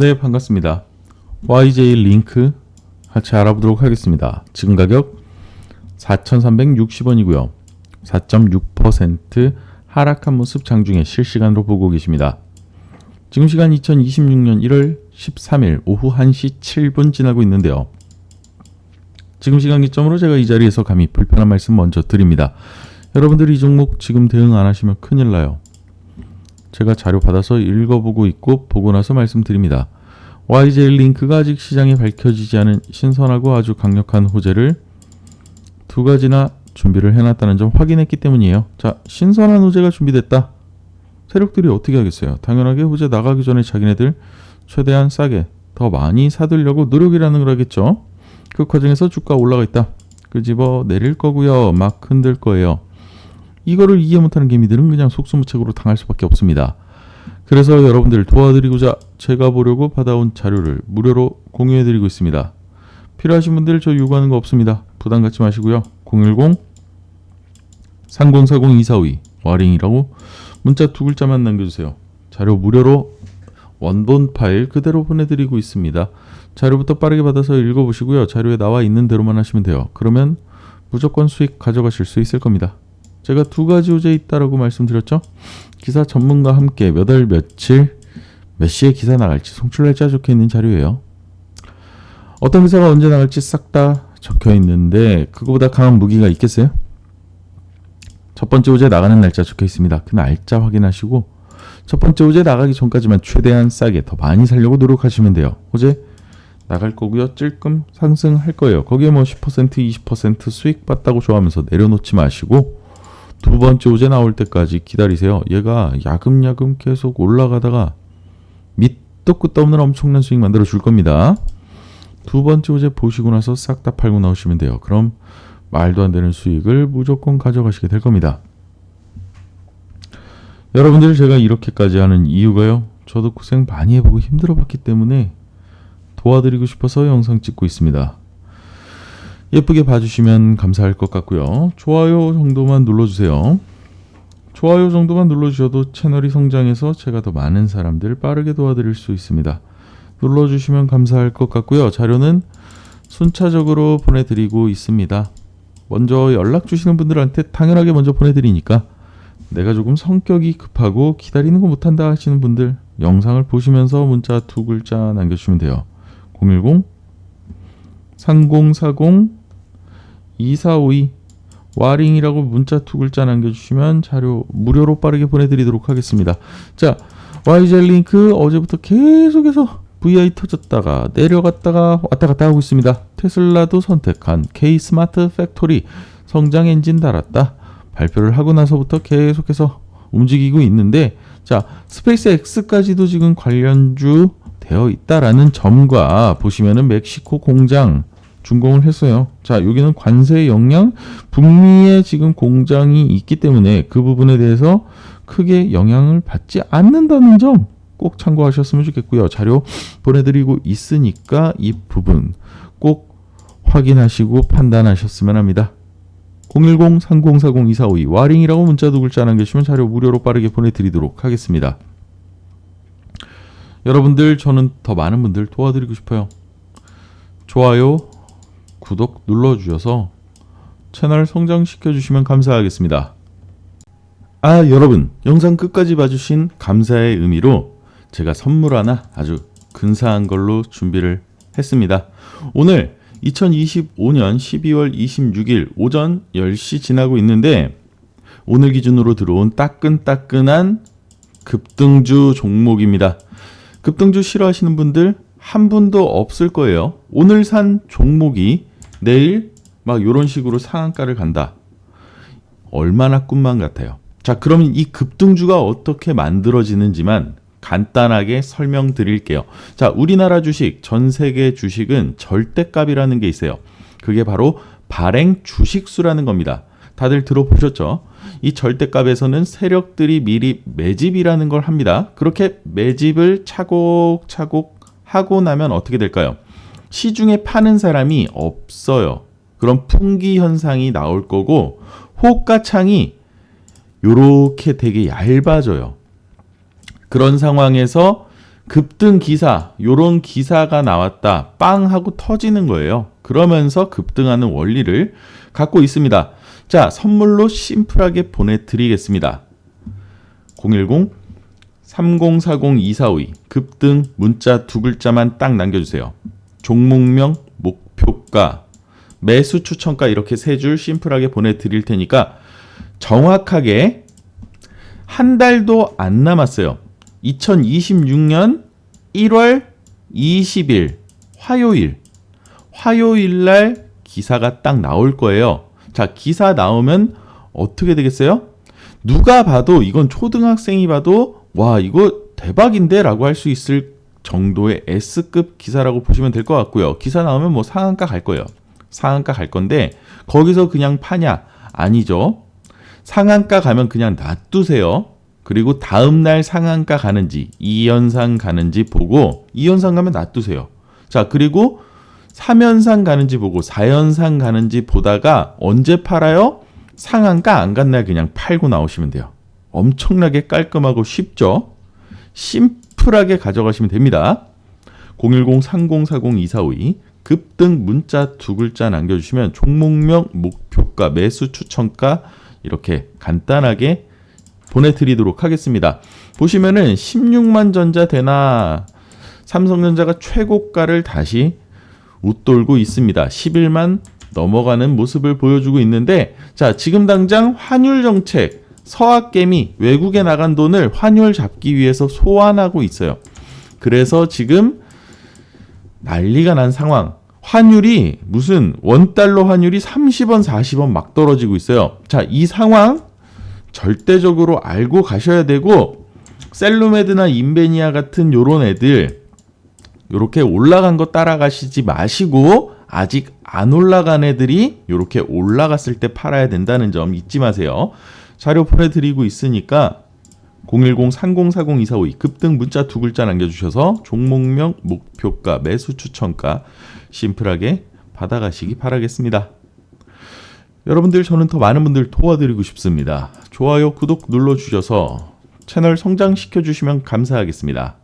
네, 반갑습니다. YJ 링크 같이 알아보도록 하겠습니다. 지금 가격 4,360원이고요. 4.6% 하락한 모습 장중에 실시간으로 보고 계십니다. 지금 시간 2026년 1월 13일 오후 1시 7분 지나고 있는데요. 지금 시간 기점으로 제가 이 자리에서 감히 불편한 말씀 먼저 드립니다. 여러분들이 이 종목 지금 대응 안 하시면 큰일 나요. 제가 자료 받아서 읽어보고 있고 보고 나서 말씀드립니다. YJ 링크가 아직 시장에 밝혀지지 않은 신선하고 아주 강력한 호재를 두 가지나 준비를 해놨다는 점 확인했기 때문이에요. 자, 신선한 호재가 준비됐다. 세력들이 어떻게 하겠어요? 당연하게 호재 나가기 전에 자기네들 최대한 싸게 더 많이 사들려고 노력이라는 걸 하겠죠. 그 과정에서 주가 올라가 있다. 끄집어 내릴 거고요. 막 흔들 거예요. 이거를 이해 못하는 개미들은 그냥 속수무책으로 당할 수밖에 없습니다. 그래서 여러분들 도와드리고자 제가 보려고 받아온 자료를 무료로 공유해드리고 있습니다. 필요하신 분들 저 요구하는 거 없습니다. 부담 갖지 마시고요. 010 3040-2452 와링이라고 문자 두 글자만 남겨주세요. 자료 무료로 원본 파일 그대로 보내드리고 있습니다. 자료부터 빠르게 받아서 읽어보시고요. 자료에 나와 있는 대로만 하시면 돼요. 그러면 무조건 수익 가져가실 수 있을 겁니다. 제가 두 가지 호재 있다라고 말씀드렸죠. 기사 전문가 함께 몇 월 며칠 몇 시에 기사 나갈지 송출 날짜 적혀 있는 자료예요. 어떤 기사가 언제 나갈지 싹 다 적혀 있는데 그거보다 강한 무기가 있겠어요? 첫 번째 호재 나가는 날짜 적혀 있습니다. 그 날짜 확인하시고 첫 번째 호재 나가기 전까지만 최대한 싸게 더 많이 살려고 노력하시면 돼요. 호재 나갈 거고요. 찔끔 상승할 거예요. 거기에 뭐 10% 20% 수익 봤다고 좋아하면서 내려놓지 마시고 두 번째 호재 나올 때까지 기다리세요. 얘가 야금야금 계속 올라가다가 밑도 끝도 없는 엄청난 수익 만들어 줄 겁니다. 두 번째 호재 보시고 나서 싹 다 팔고 나오시면 돼요. 그럼 말도 안 되는 수익을 무조건 가져가시게 될 겁니다. 여러분들 제가 이렇게까지 하는 이유가요. 저도 고생 많이 해보고 힘들어 봤기 때문에 도와드리고 싶어서 영상 찍고 있습니다. 예쁘게 봐주시면 감사할 것 같고요. 좋아요 정도만 눌러주세요. 좋아요 정도만 눌러주셔도 채널이 성장해서 제가 더 많은 사람들 빠르게 도와드릴 수 있습니다. 눌러주시면 감사할 것 같고요. 자료는 순차적으로 보내드리고 있습니다. 먼저 연락 주시는 분들한테 당연하게 먼저 보내드리니까 내가 조금 성격이 급하고 기다리는 거 못한다 하시는 분들 영상을 보시면서 문자 두 글자 남겨주시면 돼요. 010 3040 2452 와링이라고 문자 두 글자 남겨주시면 자료 무료로 빠르게 보내드리도록 하겠습니다. 자, YJ 링크 어제부터 계속해서 VI 터졌다가 내려갔다가 왔다 갔다 하고 있습니다. 테슬라도 선택한 K 스마트 팩토리 성장 엔진 달았다. 발표를 하고 나서부터 계속해서 움직이고 있는데 자, 스페이스 X까지도 지금 관련주 되어 있다라는 점과 보시면은 멕시코 공장 준공을 했어요. 자, 여기는 관세 영향 북미에 지금 공장이 있기 때문에 그 부분에 대해서 크게 영향을 받지 않는다는 점 꼭 참고하셨으면 좋겠고요. 자료 보내드리고 있으니까 이 부분 꼭 확인하시고 판단하셨으면 합니다. 010-3040-2452 와링이라고 문자 두 글자 남겨주시면 자료 무료로 빠르게 보내드리도록 하겠습니다. 여러분들 저는 더 많은 분들 도와드리고 싶어요. 좋아요, 구독 눌러주셔서 채널 성장시켜 주시면 감사하겠습니다. 아 여러분 영상 끝까지 봐주신 감사의 의미로 제가 선물 하나 아주 근사한 걸로 준비를 했습니다. 오늘 2025년 12월 26일 오전 10시 지나고 있는데 오늘 기준으로 들어온 따끈따끈한 급등주 종목입니다. 급등주 싫어하시는 분들 한 분도 없을 거예요. 오늘 산 종목이 내일 막 이런 식으로 상한가를 간다. 얼마나 꿈만 같아요. 자, 그러면 이 급등주가 어떻게 만들어지는지만 간단하게 설명드릴게요. 자, 우리나라 주식, 전 세계 주식은 절대값이라는 게 있어요. 그게 바로 발행 주식수라는 겁니다. 다들 들어보셨죠? 이 절대값에서는 세력들이 미리 매집이라는 걸 합니다. 그렇게 매집을 차곡차곡 하고 나면 어떻게 될까요? 시중에 파는 사람이 없어요. 그럼 풍기 현상이 나올 거고 호가창이 요렇게 되게 얇아져요. 그런 상황에서 급등 기사, 요런 기사가 나왔다. 빵 하고 터지는 거예요. 그러면서 급등하는 원리를 갖고 있습니다. 자, 선물로 심플하게 보내드리겠습니다. 010 3040-2452 급등 문자 두 글자만 딱 남겨주세요. 종목명, 목표가, 매수 추천가 이렇게 세 줄 심플하게 보내드릴 테니까 정확하게 한 달도 안 남았어요. 2026년 1월 20일 화요일 화요일 날 기사가 딱 나올 거예요. 자, 기사 나오면 어떻게 되겠어요? 누가 봐도 이건 초등학생이 봐도 와, 이거 대박인데라고 할 수 있을 정도의 S급 기사라고 보시면 될 것 같고요. 기사 나오면 뭐 상한가 갈 거예요. 상한가 갈 건데 거기서 그냥 파냐? 아니죠. 상한가 가면 그냥 놔두세요. 그리고 다음 날 상한가 가는지 2연상 가는지 보고 2연상 가면 놔두세요. 자, 그리고 3연상 가는지 보고 4연상 가는지 보다가 언제 팔아요? 상한가 안 간 날 그냥 팔고 나오시면 돼요. 엄청나게 깔끔하고 쉽죠? 심플하게 가져가시면 됩니다. 010-3040-2452 급등 문자 두 글자 남겨주시면 종목명, 목표가, 매수 추천가 이렇게 간단하게 보내드리도록 하겠습니다. 보시면은 16만 전자 되나 삼성전자가 최고가를 다시 웃돌고 있습니다. 11만 넘어가는 모습을 보여주고 있는데 자 지금 당장 환율 정책 서학개미 외국에 나간 돈을 환율 잡기 위해서 소환하고 있어요. 그래서 지금 난리가 난 상황. 환율이 무슨 원달러 환율이 30원, 40원 막 떨어지고 있어요. 자, 이 상황 절대적으로 알고 가셔야 되고 셀루메드나 인베니아 같은 요런 애들 요렇게 올라간 거 따라가시지 마시고 아직 안 올라간 애들이 요렇게 올라갔을 때 팔아야 된다는 점 잊지 마세요. 자료 보내드리고 있으니까 010-3040-2452 급등 문자 두 글자 남겨주셔서 종목명, 목표가, 매수 추천가 심플하게 받아가시기 바라겠습니다. 여러분들 저는 더 많은 분들 도와드리고 싶습니다. 좋아요, 구독 눌러주셔서 채널 성장시켜 주시면 감사하겠습니다.